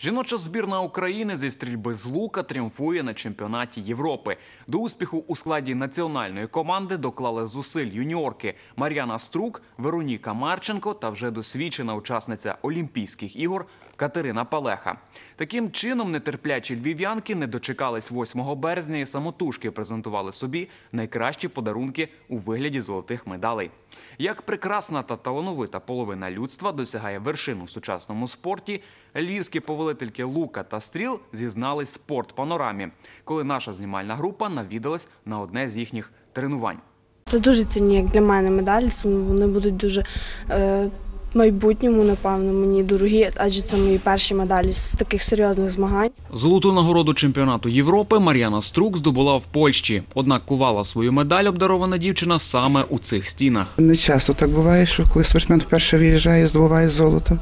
Жіноча збірна України зі стрільби з лука тріумфує на чемпіонаті Європи. До успіху у складі національної команди доклали зусиль юніорки Мар'яна Струк, Вероніка Марченко та вже досвідчена учасниця Олімпійських ігор Катерина Палеха. Таким чином, нетерплячі львів'янки не дочекались 8 березня і самотужки презентували собі найкращі подарунки у вигляді золотих медалей. Як прекрасна та талановита половина людства досягає вершин у сучасному спорті, львівські повелительки Лука та Стріл зізнались спорт панорамі, коли наша знімальна група навідалась на одне з їхніх тренувань. Це дуже цінні, як для мене медалі. Вони будуть дуже е, в майбутньому, напевно, мені дорогі, адже це мої перші медалі з таких серйозних змагань. Золоту нагороду чемпіонату Європи Мар'яна Струк здобула в Польщі. Однак кувала свою медаль обдарована дівчина саме у цих стінах. Не часто так буває, що коли спортсмен вперше виїжджає, здобуває золото.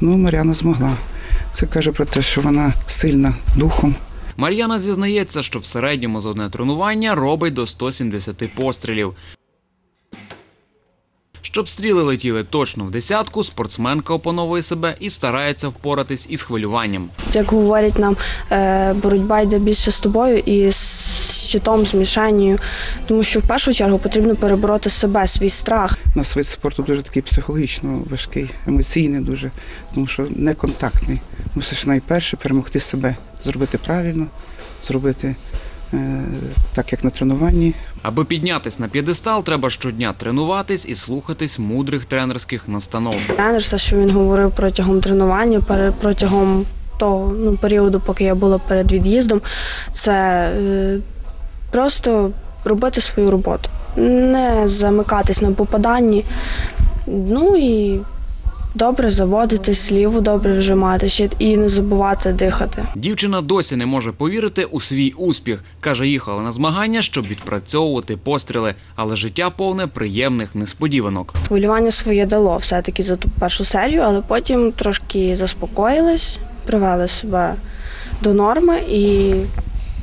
Ну, Мар'яна змогла. Це каже про те, що вона сильна духом. Мар'яна зізнається, що в середньому за одне тренування робить до 170 пострілів. Щоб стріли летіли точно в десятку, спортсменка опановує себе і старається впоратись із хвилюванням. Як говорять нам, е, боротьба йде більше з тобою і з щитом, з мішенню, тому що в першу чергу потрібно перебороти себе, свій страх. У нас вид спорту дуже такий психологічно важкий, емоційний дуже, тому що неконтактний. Мусиш найперше перемогти себе, зробити правильно, зробити е, так, як на тренуванні, Аби піднятись на п'єдестал, треба щодня тренуватись і слухатись мудрих тренерських настанов. Тренер, що він говорив протягом тренування, протягом того ну, періоду, поки я була перед від'їздом, це е, просто робити свою роботу, не замикатись на попаданні. Ну і добре заводитись, ліву добре вжимати ще і не забувати дихати. Дівчина досі не може повірити у свій успіх. Каже, їхала на змагання, щоб відпрацьовувати постріли, але життя повне приємних несподіванок. Хвилювання своє дало все-таки за ту першу серію, але потім трошки заспокоїлись, привели себе до норми і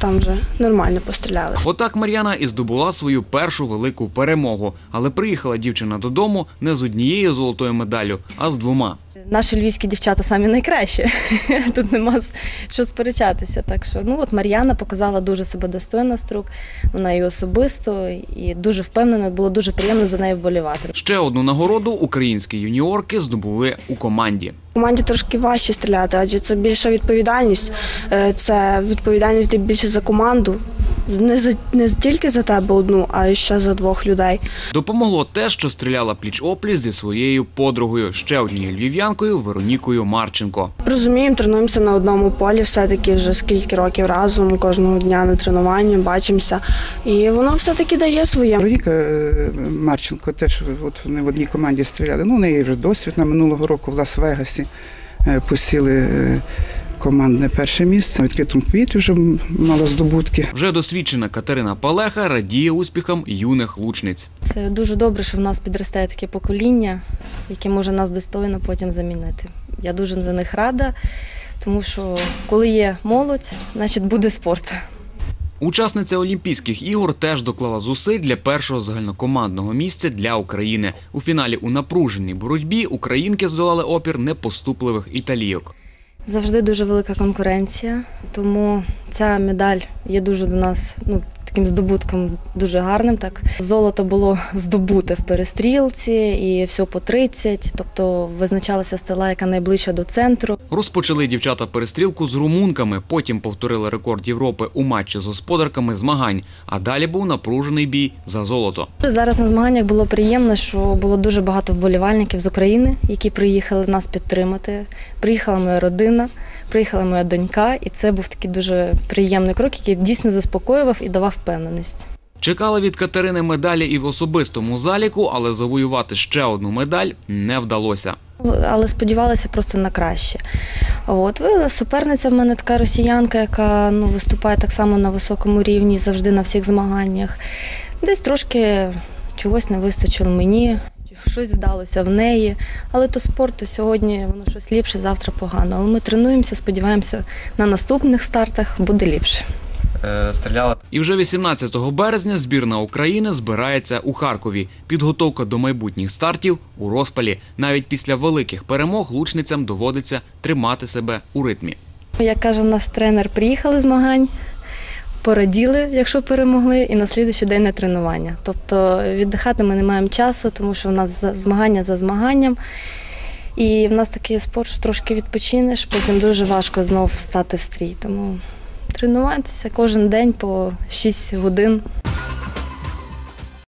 там вже нормально постріляли. Отак Мар'яна і здобула свою першу велику перемогу. Але приїхала дівчина додому не з однією золотою медаллю, а з двома. Наші львівські дівчата самі найкращі. Тут нема що сперечатися. Так що, ну от Мар'яна показала дуже себе достойно струк. Вона і особисто, і дуже впевнена. Було дуже приємно за нею вболівати. Ще одну нагороду українські юніорки здобули у команді. Команді трошки важче стріляти, адже це більша відповідальність. Е, Це відповідальність більше за команду. Не за не тільки за тебе одну, а ще за двох людей. Допомогло те, що стріляла пліч-опліч зі своєю подругою, ще однією львів'янкою Веронікою Марченко. Розуміємо, тренуємося на одному полі, все-таки вже скільки років разом, кожного дня на тренуванні, бачимося. І воно все-таки дає своє. Вероніка е, Марченко теж от вони в одній команді стріляли. Ну, у неї вже досвід на минулого року в Лас-Вегасі е, посіли е, командне перше місце. На відкритому повітрі вже мала здобутки. Вже досвідчена Катерина Палеха радіє успіхам юних лучниць. Це дуже добре, що в нас підростає таке покоління, яке може нас достойно потім замінити. Я дуже за них рада, тому що коли є молодь, значить буде спорт. Учасниця Олімпійських ігор теж доклала зусиль для першого загальнокомандного місця для України. У фіналі у напруженій боротьбі українки здолали опір непоступливих італійок. Завжди дуже велика конкуренція, тому ця медаль є дуже до нас ну, таким здобутком дуже гарним. Так. Золото було здобуте в перестрілці і все по 30, тобто визначалася стела, яка найближча до центру. Розпочали дівчата перестрілку з румунками, потім повторили рекорд Європи у матчі з господарками змагань, а далі був напружений бій за золото. Зараз на змаганнях було приємно, що було дуже багато вболівальників з України, які приїхали нас підтримати. Приїхала моя родина, приїхала моя донька, і це був такий дуже приємний крок, який дійсно заспокоював і давав впевненість. Чекали від Катерини медалі і в особистому заліку, але завоювати ще одну медаль не вдалося. Але сподівалася просто на краще. От ви суперниця в мене така росіянка, яка ну виступає так само на високому рівні, завжди на всіх змаганнях. Десь трошки чогось не вистачило мені, щось вдалося в неї. Але то спорт, то сьогодні воно щось ліпше, завтра погано. Але ми тренуємося, сподіваємося, на наступних стартах буде ліпше. Стріляла І вже 18 березня збірна України збирається у Харкові. Підготовка до майбутніх стартів у розпалі. Навіть після великих перемог лучницям доводиться тримати себе у ритмі. як каже наш тренер, приїхали змагань, пораділи, якщо перемогли, і на слідуючий день на тренування. Тобто віддихати ми не маємо часу, тому що в нас за- змагання за змаганням. І в нас такий спорт, що трошки відпочинеш, потім дуже важко знов встати в стрій. Тому тренуватися кожен день по 6 годин